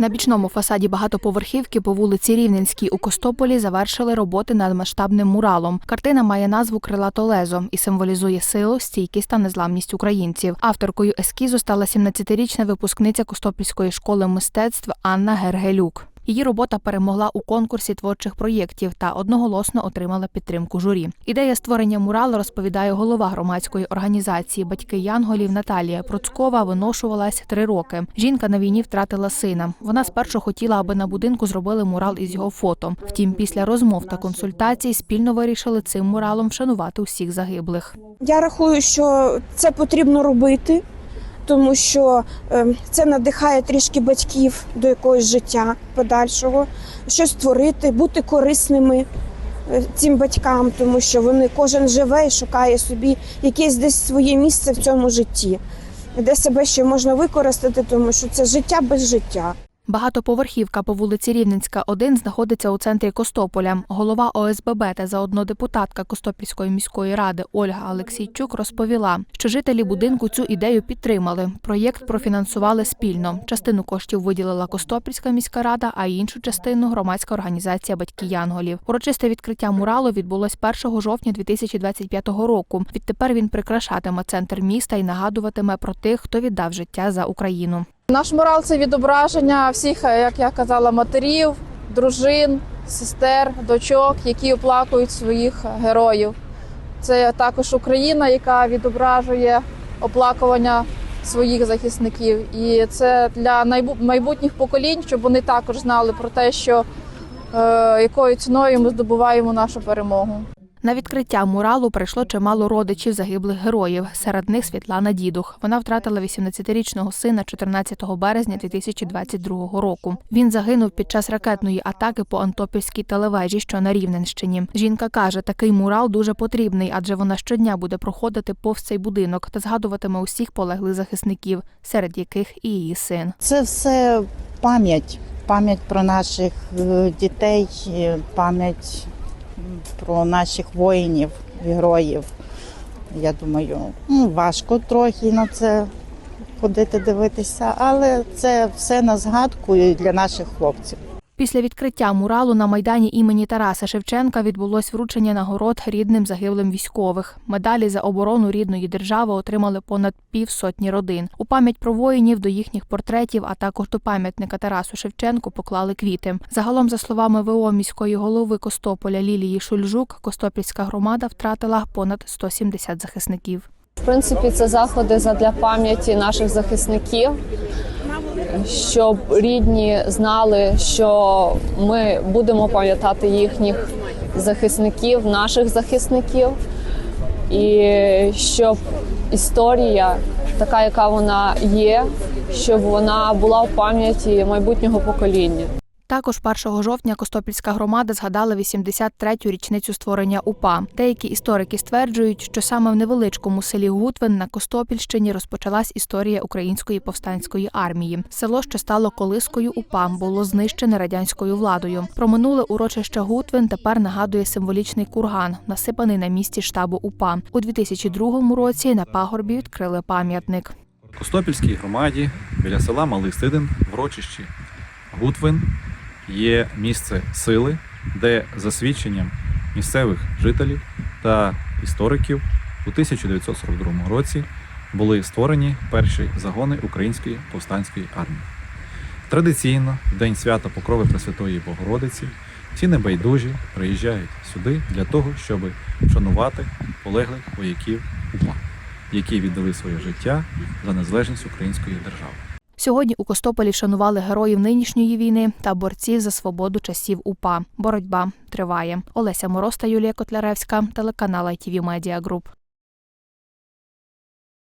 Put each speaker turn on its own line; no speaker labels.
На бічному фасаді багатоповерхівки по вулиці Рівненській у Костополі завершили роботи над масштабним муралом. Картина має назву Крилато лезо і символізує силу, стійкість та незламність українців. Авторкою ескізу стала 17-річна випускниця Костопільської школи мистецтв Анна Гергелюк. Її робота перемогла у конкурсі творчих проєктів та одноголосно отримала підтримку журі. Ідея створення муралу розповідає голова громадської організації Батьки Янголів Наталія Процкова. Виношувалась три роки. Жінка на війні втратила сина. Вона спершу хотіла, аби на будинку зробили мурал із його фото. Втім, після розмов та консультацій спільно вирішили цим муралом вшанувати усіх загиблих.
Я рахую, що це потрібно робити, тому що е, це надихає трішки батьків до якогось життя подальшого, щось створити, бути корисними е, цим батькам, тому що вони кожен живе і шукає собі якесь десь своє місце в цьому житті, де себе ще можна використати, тому що це життя без життя.
Багатоповерхівка по вулиці Рівненська, 1 знаходиться у центрі Костополя. Голова ОСББ та заодно депутатка Костопільської міської ради Ольга Олексійчук розповіла, що жителі будинку цю ідею підтримали. Проєкт профінансували спільно. Частину коштів виділила Костопільська міська рада, а іншу частину громадська організація Батьки Янголів. Урочисте відкриття муралу відбулось 1 жовтня 2025 року. Відтепер він прикрашатиме центр міста і нагадуватиме про тих, хто віддав життя за Україну.
Наш морал це відображення всіх, як я казала, матерів, дружин, сестер, дочок, які оплакують своїх героїв. Це також Україна, яка відображує оплакування своїх захисників. І це для майбутніх поколінь, щоб вони також знали про те, що е, якою ціною ми здобуваємо нашу перемогу.
На відкриття муралу прийшло чимало родичів загиблих героїв. Серед них Світлана Дідух. Вона втратила 18-річного сина 14 березня 2022 року. Він загинув під час ракетної атаки по Антопільській телевежі, що на Рівненщині. Жінка каже, такий мурал дуже потрібний, адже вона щодня буде проходити повз цей будинок та згадуватиме усіх полеглих захисників, серед яких і її син.
Це все пам'ять, пам'ять про наших е, дітей, е, пам'ять про наших воїнів, героїв. Я думаю, ну, важко трохи на це ходити дивитися, але це все на згадку для наших хлопців.
Після відкриття муралу на майдані імені Тараса Шевченка відбулось вручення нагород рідним загиблим військових. Медалі за оборону рідної держави отримали понад півсотні родин. У пам'ять про воїнів до їхніх портретів, а також до пам'ятника Тарасу Шевченку поклали квіти. Загалом, за словами ВО міської голови Костополя Лілії Шульжук, Костопільська громада втратила понад 170 захисників.
В принципі, це заходи задля пам'яті наших захисників, щоб рідні знали, що ми будемо пам'ятати їхніх захисників, наших захисників, і щоб історія, така, яка вона є, щоб вона була в пам'яті майбутнього покоління.
Також 1 жовтня Костопільська громада згадала 83-ю річницю створення УПА. Деякі історики стверджують, що саме в невеличкому селі Гутвин на Костопільщині розпочалась історія української повстанської армії. Село, що стало колискою УПА, було знищене радянською владою. Про минуле урочище Гутвин тепер нагадує символічний курган, насипаний на місці штабу УПА. У 2002 році на пагорбі відкрили пам'ятник.
Костопільській громаді біля села Малий Сидин в урочищі Гутвин є місце сили, де за свідченням місцевих жителів та істориків у 1942 році були створені перші загони Української повстанської армії. Традиційно, в день свята Покрови Пресвятої Богородиці, ці небайдужі приїжджають сюди для того, щоб вшанувати полеглих вояків УПА, які віддали своє життя за незалежність української держави.
Сьогодні у Костополі шанували героїв нинішньої війни та борців за свободу часів УПА. Боротьба триває. Олеся Мороз та Юлія Котляревська, телеканал ITV Media Group.